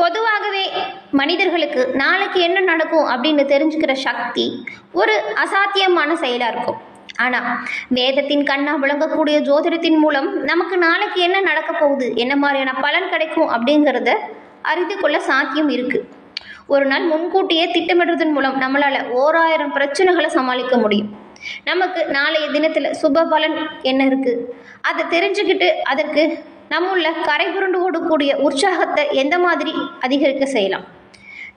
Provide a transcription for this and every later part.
பொதுவாகவே மனிதர்களுக்கு நாளைக்கு என்ன நடக்கும் அப்படின்னு தெரிஞ்சுக்கிற சக்தி ஒரு அசாத்தியமான செயலாக இருக்கும். ஆனால் வேதத்தின் கண்ணா விளங்கக்கூடிய ஜோதிடத்தின் மூலம் நமக்கு நாளைக்கு என்ன நடக்க போகுது என்ன மாதிரியான பலன் கிடைக்கும் அப்படிங்கிறத அறிந்து கொள்ள சாத்தியம் இருக்குது ஒரு நாள் முன்கூட்டியே திட்டமிடுறதன் மூலம் நம்மளால் ஓராயிரம் பிரச்சனைகளை சமாளிக்க முடியும். நமக்கு நாளைய தினத்தில் சுப பலன் என்ன இருக்குது அதை தெரிஞ்சுக்கிட்டு அதற்கு நம்முள்ள கரை புரண்டு ஓடக்கூடிய உற்சாகத்தை எந்த மாதிரி அதிகரிக்க செய்யலாம்?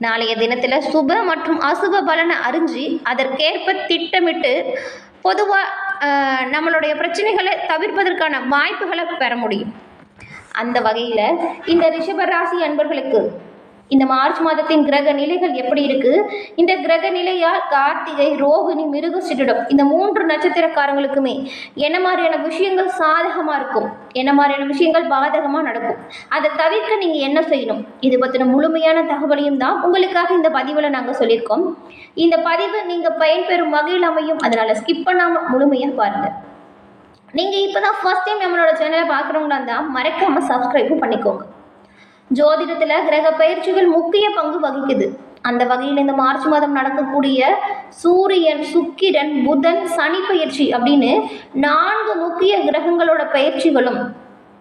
நாளைய தினத்தில் சுப மற்றும் அசுப பலனை அறிஞ்சு அதற்கேற்ப திட்டமிட்டு பொதுவாக நம்மளுடைய பிரச்சனைகளை தவிர்ப்பதற்கான வாய்ப்புகளை பெற முடியும். அந்த வகையில் இந்த ரிஷபராசி அன்பர்களுக்கு இந்த மார்ச் மாதத்தின் கிரக நிலைகள் எப்படி இருக்கு? இந்த கிரக நிலையால் கார்த்திகை ரோகிணி மிருகசிடம் இந்த மூன்று நட்சத்திரக்காரங்களுக்குமே என்ன மாதிரியான விஷயங்கள் சாதகமாக இருக்கும்? என்ன மாதிரியான விஷயங்கள் பாதகமாக நடக்கும்? அதை தவிர்க்க நீங்கள் என்ன செய்யணும்? இது பற்றின முழுமையான தகவலையும் தான் உங்களுக்காக இந்த பதிவில் நாங்கள் சொல்லியிருக்கோம். இந்த பதிவு நீங்கள் பயன்பெறும் வகையில் அமையும். அதனால் ஸ்கிப் பண்ணாமல் முழுமையாக பாருங்கள் நீங்கள் இப்போ தான் ஃபர்ஸ்ட் டைம் நம்மளோட சேனலை பார்க்குறவங்களா இருந்தால் மறக்காமல் சப்ஸ்கிரைபும் பண்ணிக்கோங்க. ஜோதிடத்தில் கிரக பயிற்சிகள் முக்கிய பங்கு வகிக்குது. அந்த வகையில் இந்த மார்ச் மாதம் நடக்கக்கூடிய சூரியன் சுக்கிரன் புதன் சனி பயிற்சி அப்படின்னு நான்கு முக்கிய கிரகங்களோட பயிற்சிகளும்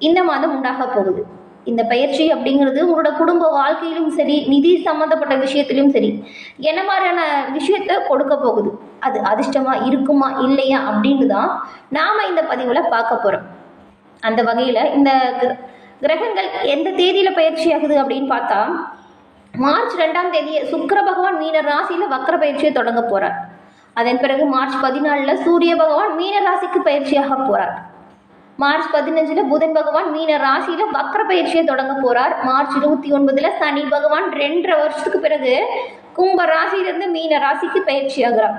இந்த மாதம் உண்டாக போகுது. இந்த பயிற்சி அப்படிங்கிறது உங்களோட குடும்ப வாழ்க்கையிலும் சரி நிதி சம்மந்தப்பட்ட விஷயத்திலும் சரி என்ன மாதிரியான விஷயத்த கொடுக்க போகுது? அது அதிர்ஷ்டமாக இருக்குமா இல்லையா அப்படின்னு தான் நாம் இந்த பதிவில் பார்க்க போகிறோம் அந்த வகையில் இந்த கிரகங்கள் எந்த தேதியில் பயிற்சி ஆகுது அப்படின்னு பார்த்தா மார்ச் ரெண்டாம் தேதி சுக்கிர பகவான் மீன ராசியில் வக்கர பயிற்சியை தொடங்க போகிறார் அதன் பிறகு மார்ச் பதினாலில் சூரிய பகவான் மீன ராசிக்கு பயிற்சியாக போகிறார் மார்ச் பதினஞ்சில் புதன் பகவான் மீன ராசியில் வக்கர பயிற்சியை தொடங்க போகிறார் மார்ச் இருபத்தி ஒன்பதில் சனி பகவான் ரெண்டரை வருஷத்துக்கு பிறகு கும்ப ராசியிலிருந்து மீன ராசிக்கு பயிற்சி ஆகிறார்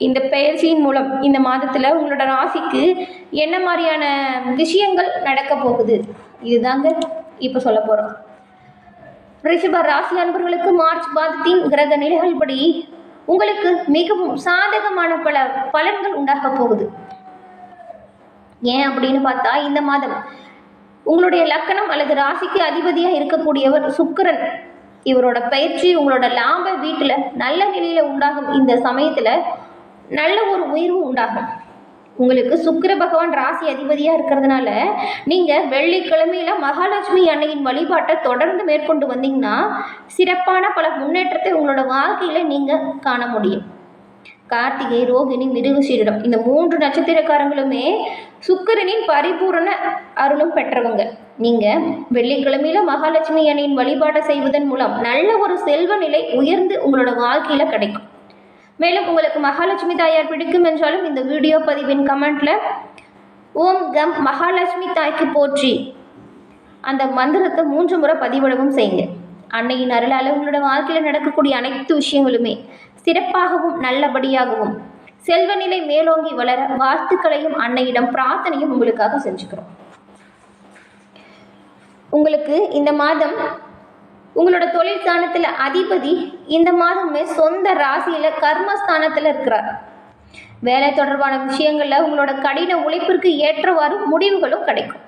இந்த பயிற்சியின் மூலம் இந்த மாதத்தில் உங்களோட ராசிக்கு என்ன மாதிரியான விஷயங்கள் நடக்க போகுது? இதுதாங்க இப்போ சொல்ல போகிறோம் ரிஷப ராசி அன்பர்களுக்கு மார்ச் மாதத்தின் கிரக நிலைகள் படி உங்களுக்கு மிகவும் சாதகமான பல பலன்கள் உண்டாக போகுது. ஏன் அப்படின்னு பார்த்தா இந்த மாதம் உங்களுடைய லக்கணம் அல்லது ராசிக்கு அதிபதியாக இருக்கக்கூடியவர் சுக்கிரன். இவரோட பயிற்சி உங்களோட லாப வீட்டில் நல்ல நிலையில் உண்டாகும் இந்த சமயத்தில் நல்ல ஒரு உயர்வு உண்டாகும். உங்களுக்கு சுக்கிர பகவான் ராசி அதிபதியாக இருக்கிறதுனால நீங்கள் வெள்ளிக்கிழமையில் மகாலட்சுமி அன்னையின் வழிபாட்டை தொடர்ந்து மேற்கொண்டு வந்தீங்கன்னா சிறப்பான பல முன்னேற்றத்தை உங்களோட வாழ்க்கையில் நீங்கள் காண முடியும். கார்த்திகை ரோகிணி மிருகசீரிடம் இந்த மூன்று நட்சத்திரக்காரங்களுமே சுக்கிரனின் பரிபூரண அருளும் பெற்றவங்க. நீங்கள் வெள்ளிக்கிழமையில் மகாலட்சுமி அன்னையின் வழிபாட்டை செய்வதன் மூலம் நல்ல ஒரு செல்வ நிலை உயர்ந்து உங்களோட வாழ்க்கையில் கிடைக்கும். மேலும் உங்களுக்கு மகாலட்சுமி தாயார் பிடிக்கும் என்றாலும் இந்த வீடியோ பதிவின் கமெண்ட்ல ஓம் கம் மகாலட்சுமி தாய்க்கு போற்றி அந்த மந்திரத்தை மூன்று முறை பதிவிடவும் செய்யுங்க. அன்னையின் அருளால் உங்களோட வாழ்க்கையில் நடக்கக்கூடிய அனைத்து விஷயங்களுமே சிறப்பாகவும் நல்லபடியாகவும் செல்வநிலை மேலோங்கி வளர வாழ்த்துக்களையும் அன்னையிடம் பிரார்த்தனையும் உங்களுக்காக செஞ்சுக்கிறோம். உங்களுக்கு இந்த மாதம் உங்களோட தொழில் ஸ்தானத்தில் அதிபதி இந்த மாதமே சொந்த ராசியில் கர்மஸ்தானத்தில் இருக்கிறார். வேலை தொடர்பான விஷயங்களில் உங்களோட கடின உழைப்பிற்கு ஏற்றவாறு முடிவுகளும் கிடைக்கும்.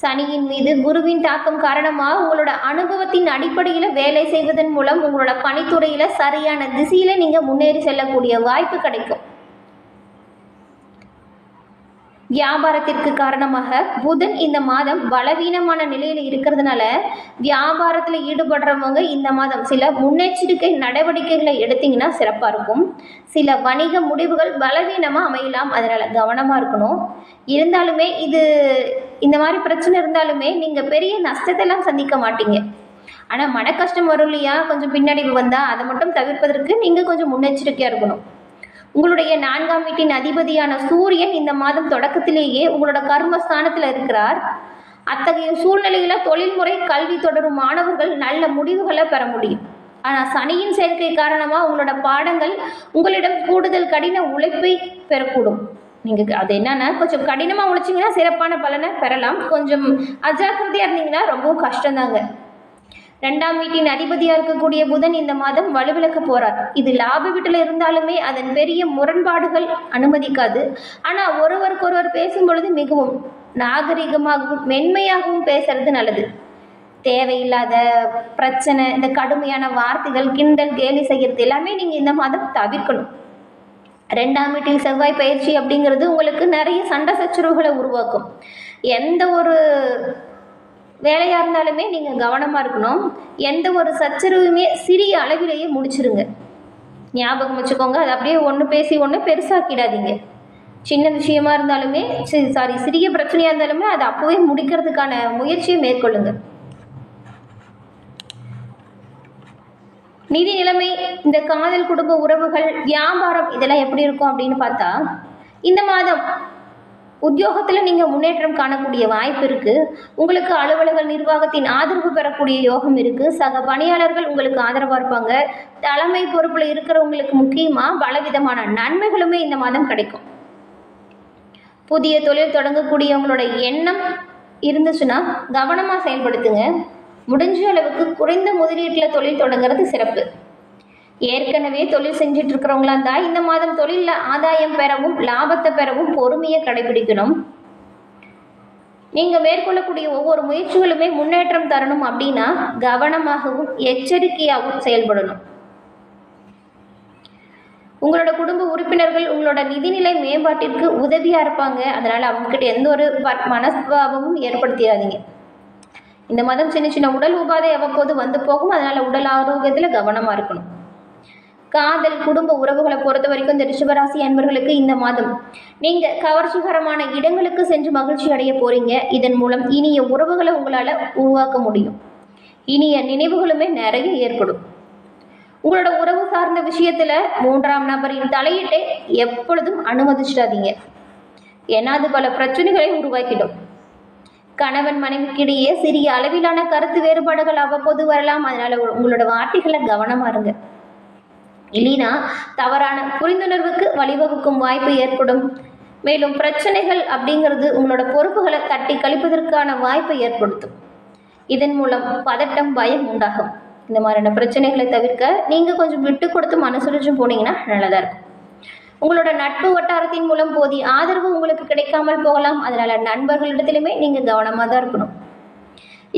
சனியின் மீது குருவின் தாக்கம் காரணமாக உங்களோட அனுபவத்தின் அடிப்படையில் வேலை செய்வதன் மூலம் உங்களோட பணித்துறையில் சரியான திசையில் நீங்கள் முன்னேறி செல்லக்கூடிய வாய்ப்பு கிடைக்கும். வியாபாரத்திற்கு காரணமாக புதன் இந்த மாதம் பலவீனமான நிலையில் இருக்கிறதுனால வியாபாரத்தில் ஈடுபடுறவங்க இந்த மாதம் சில முன்னெச்சரிக்கை நடவடிக்கைகளை எடுத்தீங்கன்னா சிறப்பாக இருக்கும். சில வணிக முடிவுகள் பலவீனமாக அமையலாம். அதனால் கவனமாக இருக்கணும். இருந்தாலுமே இது இந்த மாதிரி பிரச்சனை இருந்தாலுமே நீங்கள் பெரிய நஷ்டத்தெல்லாம் சந்திக்க மாட்டீங்க. ஆனால் மன கஷ்டம் வரும் இல்லையா? கொஞ்சம் பின்னடைவு வந்தால் அதை மட்டும் தவிர்ப்பதற்கு நீங்கள் கொஞ்சம் முன்னெச்சரிக்கையாக இருக்கணும். உங்களுடைய நான்காம் வீட்டின் அதிபதியான சூரியன் இந்த மாதம் தொடக்கத்திலேயே உங்களோட கர்மஸ்தானத்தில் இருக்கிறார். அத்தகைய சூழ்நிலையில தொழில்முறை கல்வி தொடரும் மாணவர்கள் நல்ல முடிவுகளை பெற முடியும். ஆனால் சனியின் சேர்க்கை காரணமாக உங்களோட பாடங்கள் உங்களிடம் கூடுதல் கடின உழைப்பை பெறக்கூடும். நீங்கள் அது என்னன்னா கொஞ்சம் கடினமாக உழைச்சிங்கன்னா சிறப்பான பலனை பெறலாம். கொஞ்சம் அஜாக்கிரதையாக இருந்தீங்கன்னா ரொம்பவும் கஷ்டம்தாங்க. ரெண்டாம் வீட்டின் அதிபதியா இருக்கக்கூடிய புதன் இந்த மாதம் வலுவிளக்க போறார். இது லாப வீட்டில் இருந்தாலுமே அதன் பெரிய முரண்பாடுகள் அனுமதிக்காது. ஆனால் ஒருவருக்கொருவர் பேசும் பொழுது மிகவும் நாகரிகமாகவும் மென்மையாகவும் பேசுறது நல்லது. தேவையில்லாத பிரச்சனை இந்த கடுமையான வார்த்தைகள் கிண்டல் கேலி செய்கிறது எல்லாமே நீங்கள் இந்த மாதம் தவிர்க்கணும். ரெண்டாம் வீட்டில் செவ்வாய் பயிற்சி அப்படிங்கிறது உங்களுக்கு நிறைய சண்டை சச்சரவுகளை உருவாக்கும். எந்த ஒரு வேலையாக இருந்தாலுமே நீங்கள் கவனமாக இருக்கணும். எந்த ஒரு சச்சரவுமே சிறிய அளவிலேயே முடிச்சிருங்க. ஞாபகம் வச்சுக்கோங்க. அது அப்படியே ஒன்று பேசி ஒன்று பெருசாக்கிடாதீங்க. சின்ன விஷயமா இருந்தாலுமே சாரி சிறிய பிரச்சனையாக இருந்தாலுமே அதை அப்போவே முடிக்கிறதுக்கான முயற்சியை மேற்கொள்ளுங்க. நிதி நிலைமை இந்த காதல் குடும்ப உறவுகள் வியாபாரம் இதெல்லாம் எப்படி இருக்கும் அப்படின்னு பார்த்தா இந்த மாதம் உத்தியோகத்தில் நீங்கள் முன்னேற்றம் காணக்கூடிய வாய்ப்பு இருக்குது உங்களுக்கு அலுவலக நிர்வாகத்தின் ஆதரவு பெறக்கூடிய யோகம் இருக்குது சக பணியாளர்கள் உங்களுக்கு ஆதரவாக இருப்பாங்க. தலைமை பொறுப்பில் இருக்கிறவங்களுக்கு முக்கியமாக பலவிதமான நன்மைகளுமே இந்த மாதம் கிடைக்கும். புதிய தொழில் தொடங்கக்கூடியவங்களோட எண்ணம் இருந்துச்சுன்னா கவனமாக செயல்படுத்துங்க. முடிஞ்ச அளவுக்கு குறைந்த முதலீட்டில் தொழில் தொடங்குறது சிறப்பு. ஏற்கனவே தொழில் செஞ்சுட்டு இருக்கிறவங்களா இருந்தால் இந்த மாதம் தொழிலில் ஆதாயம் பெறவும் லாபத்தை பெறவும் பொறுமையை கடைபிடிக்கணும். நீங்கள் மேற்கொள்ளக்கூடிய ஒவ்வொரு முயற்சிகளுமே முன்னேற்றம் தரணும் அப்படின்னா கவனமாகவும் எச்சரிக்கையாகவும் செயல்படணும். உங்களோட குடும்ப உறுப்பினர்கள் உங்களோட நிதிநிலை மேம்பாட்டிற்கு உதவியாக இருப்பாங்க. அதனால் அவங்கக்கிட்ட எந்த ஒரு ப- மனஸ்தாபமும் ஏற்படுத்திடாதீங்க இந்த மாதம் சின்ன சின்ன உடல் உபாதை அவ்வப்போது வந்து போகும். அதனால் உடல் ஆரோக்கியத்தில் கவனமாக இருக்கணும். காதல் குடும்ப உறவுகளை பொறுத்த வரைக்கும் இந்த ரிஷபராசி அன்பர்களுக்கு இந்த மாதம். நீங்கள் கவர்ச்சிகரமான இடங்களுக்கு சென்று மகிழ்ச்சி அடைய போறீங்க. இதன் மூலம் இனிய உறவுகளை உங்களால் உருவாக்க முடியும். இனிய நினைவுகளுமே நிறைய ஏற்படும். உங்களோட உறவு சார்ந்த விஷயத்துல மூன்றாம் நபரின் தலையீட்டை எப்பொழுதும் அனுமதிச்சிடாதீங்க. ஏன்னா அது பல பிரச்சனைகளை உருவாக்கிடும். கணவன் மனைவிக்கிடையே சிறிய அளவிலான கருத்து வேறுபாடுகள் அவ்வப்போது வரலாம். அதனால உங்களோட வார்த்தைகளை கவனமா இருங்க. இல்லைனா தவறான புரிந்துணர்வுக்கு வழிவகுக்கும் வாய்ப்பு ஏற்படும். மேலும் பிரச்சனைகள் அப்படிங்கிறது உங்களோட பொறுப்புகளை தட்டி கழிப்பதற்கான வாய்ப்பை ஏற்படுத்தும். இதன் மூலம் பதட்டம் பயம் உண்டாகும். இந்த மாதிரியான பிரச்சனைகளை தவிர்க்க நீங்கள் கொஞ்சம் விட்டு கொடுத்து மனசுரிச்சும் போனீங்கன்னா நல்லதாக இருக்கும். உங்களோட நட்பு வட்டாரத்தின் மூலம் போதிய ஆதரவு உங்களுக்கு கிடைக்காமல் போகலாம். அதனால நண்பர்களிடத்திலுமே நீங்கள் கவனமாக தான் இருக்கணும்.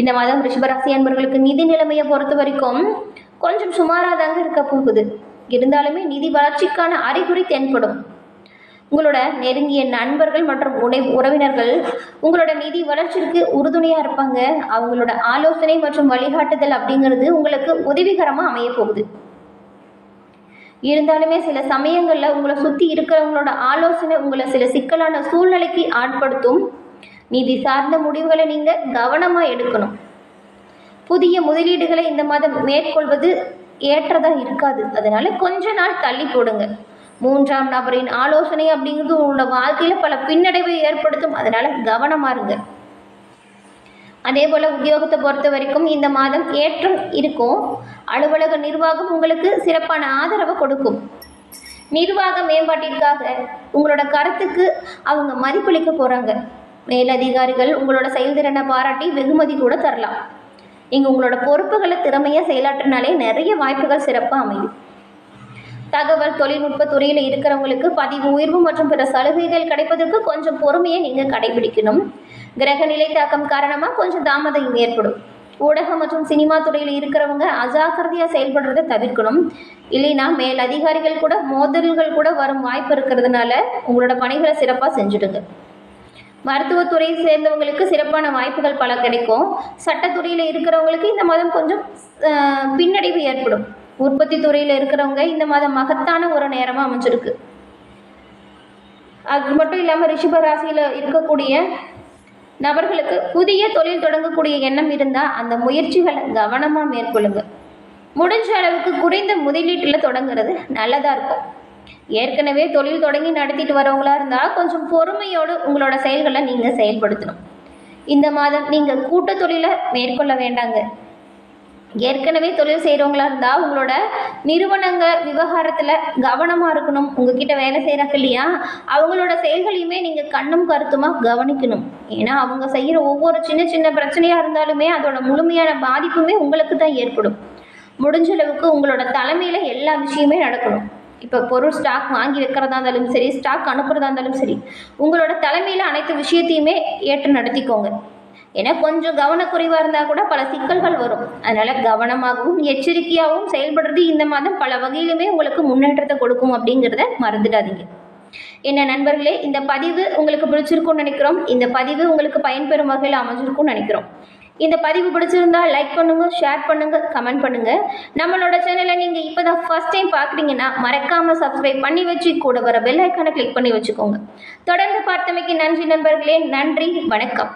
இந்த மாதம் ரிஷபராசி அன்பர்களுக்கு நிதி நிலைமையை பொறுத்த வரைக்கும் கொஞ்சம் சுமாராக தாங்க இருக்க போகுது. இருந்தாலுமே நிதி வளர்ச்சிக்கான அறிகுறி தென்படும். உங்களோட நெருங்கிய நண்பர்கள் மற்றும் உணை உறவினர்கள் உங்களோட நிதி வளர்ச்சிக்கு உறுதுணையாக இருப்பாங்க. அவங்களோட ஆலோசனை மற்றும் வழிகாட்டுதல் அப்படிங்கிறது உங்களுக்கு உதவிகரமாக அமைய போகுது. இருந்தாலுமே சில சமயங்களில் உங்களை சுற்றி இருக்கிறவங்களோட ஆலோசனை உங்களை சில சிக்கலான சூழ்நிலைக்கு ஆட்படுத்தும். நிதி சார்ந்த முடிவுகளை நீங்கள் கவனமாக எடுக்கணும். புதிய முதலீடுகளை இந்த மாதம் மேற்கொள்வது ஏற்றதாக இருக்காது. அதனால கொஞ்ச நாள் தள்ளி போடுங்க. மூன்றாம் நபரின் ஆலோசனை அப்படிங்கிறது உங்களோட வாழ்க்கையில் பல பின்னடைவை ஏற்படுத்தும். அதனால கவனமாக இருங்க. அதே போல் உத்தியோகத்தை பொறுத்த வரைக்கும் இந்த மாதம் ஏற்றம் இருக்கும். அலுவலக நிர்வாகம் உங்களுக்கு சிறப்பான ஆதரவை கொடுக்கும். நிர்வாக மேம்பாட்டிற்காக உங்களோட கருத்துக்கு அவங்க மதிப்பளிக்க போகிறாங்க மேலதிகாரிகள் உங்களோட செயல்திறனை பாராட்டி வெகுமதி கூட தரலாம். நீங்கள் உங்களோட பொறுப்புகளை திறமையாக செயலாற்றினாலே நிறைய வாய்ப்புகள் சிறப்பாக அமையும். தகவல் தொழில்நுட்ப துறையில் இருக்கிறவங்களுக்கு பதிவு உயர்வு மற்றும் பிற சலுகைகள் கிடைப்பதற்கு கொஞ்சம் பொறுமையை நீங்கள் கடைபிடிக்கணும். கிரக நிலை தாக்கம் காரணமாக கொஞ்சம் தாமதம் ஏற்படும். ஊடகம் மற்றும் சினிமா துறையில் இருக்கிறவங்க அஜாக்கிரதையாக செயல்படுறதை தவிர்க்கணும். இல்லைன்னா மேல் அதிகாரிகள் கூட மோதல்கள் கூட வரும் வாய்ப்பு இருக்கிறதுனால உங்களோட பணிகளை சிறப்பாக செஞ்சுடுங்க. மருத்துவத்துறையை சேர்ந்தவங்களுக்கு சிறப்பான வாய்ப்புகள் பல கிடைக்கும். சட்டத்துறையில் இருக்கிறவங்களுக்கு இந்த மாதம் கொஞ்சம் பின்னடைவு ஏற்படும். உற்பத்தி துறையில் இருக்கிறவங்க இந்த மாதம் மகத்தான ஒரு நேரமாக அமைஞ்சிருக்கு. அது மட்டும் இல்லாமல் ரிஷப ராசியில் இருக்கக்கூடிய நபர்களுக்கு புதிய தொழில் தொடங்கக்கூடிய எண்ணம் இருந்தால் அந்த முயற்சிகளை கவனமாக மேற்கொள்ளுங்க. முடிஞ்ச அளவுக்கு குறைந்த முதலீட்டில் தொடங்குறது நல்லதாக இருக்கும். ஏற்கனவே தொழில் தொடங்கி நடத்திட்டு வரவங்களா இருந்தால் கொஞ்சம் பொறுமையோடு உங்களோட செயல்களை நீங்கள் செயல்படுத்தணும். இந்த மாதம் நீங்கள் கூட்ட தொழிலை மேற்கொள்ள வேண்டாங்க. ஏற்கனவே தொழில் செய்கிறவங்களா இருந்தால் உங்களோட நிறுவனங்க விவகாரத்தில் கவனமாக இருக்கணும். உங்ககிட்ட வேலை செய்கிறாங்க இல்லையா? அவங்களோட செயல்களையுமே நீங்கள் கண்ணும் கருத்துமாக கவனிக்கணும். ஏன்னா அவங்க செய்கிற ஒவ்வொரு சின்ன சின்ன பிரச்சனையாக இருந்தாலுமே அதோட முழுமையான பாதிப்புமே உங்களுக்கு தான் ஏற்படும். முடிஞ்ச அளவுக்கு உங்களோட தலைமையில் எல்லா விஷயமே நடக்கணும். இப்போ பொருள் ஸ்டாக் வாங்கி வைக்கிறதா இருந்தாலும் சரி ஸ்டாக் அனுப்புறதா இருந்தாலும் சரி உங்களோட தலைமையில் அனைத்து விஷயத்தையுமே ஏற்று நடத்திக்கோங்க. ஏன்னா கொஞ்சம் கவனக்குறைவாக இருந்தால் கூட பல சிக்கல்கள் வரும். அதனால் கவனமாகவும் எச்சரிக்கையாகவும் செயல்படுறது இந்த மாதம் பல வகையிலுமே உங்களுக்கு முன்னேற்றத்தை கொடுக்கும் அப்படிங்கிறத மறந்துடாதீங்க. என்ன நண்பர்களே இந்த பதிவு உங்களுக்கு பிடிச்சிருக்கும்னு நினைக்கிறோம். இந்த பதிவு உங்களுக்கு பயன்பெறும் வகையில் அமைஞ்சிருக்கும்னு நினைக்கிறோம். இந்த பதிவு பிடிச்சிருந்தா லைக் பண்ணுங்க ஷேர் பண்ணுங்க கமெண்ட் பண்ணுங்க. நம்மளோட சேனலை நீங்க இப்பதான் ஃபர்ஸ்ட் டைம் பார்க்குறீங்கன்னா மறக்காம சப்ஸ்கிரைப் பண்ணி வச்சு கூட வர பெல் ஐக்கானை கிளிக் பண்ணி வச்சுக்கோங்க. தொடர்ந்து பார்த்தமைக்கு நன்றி நண்பர்களே நன்றி வணக்கம்.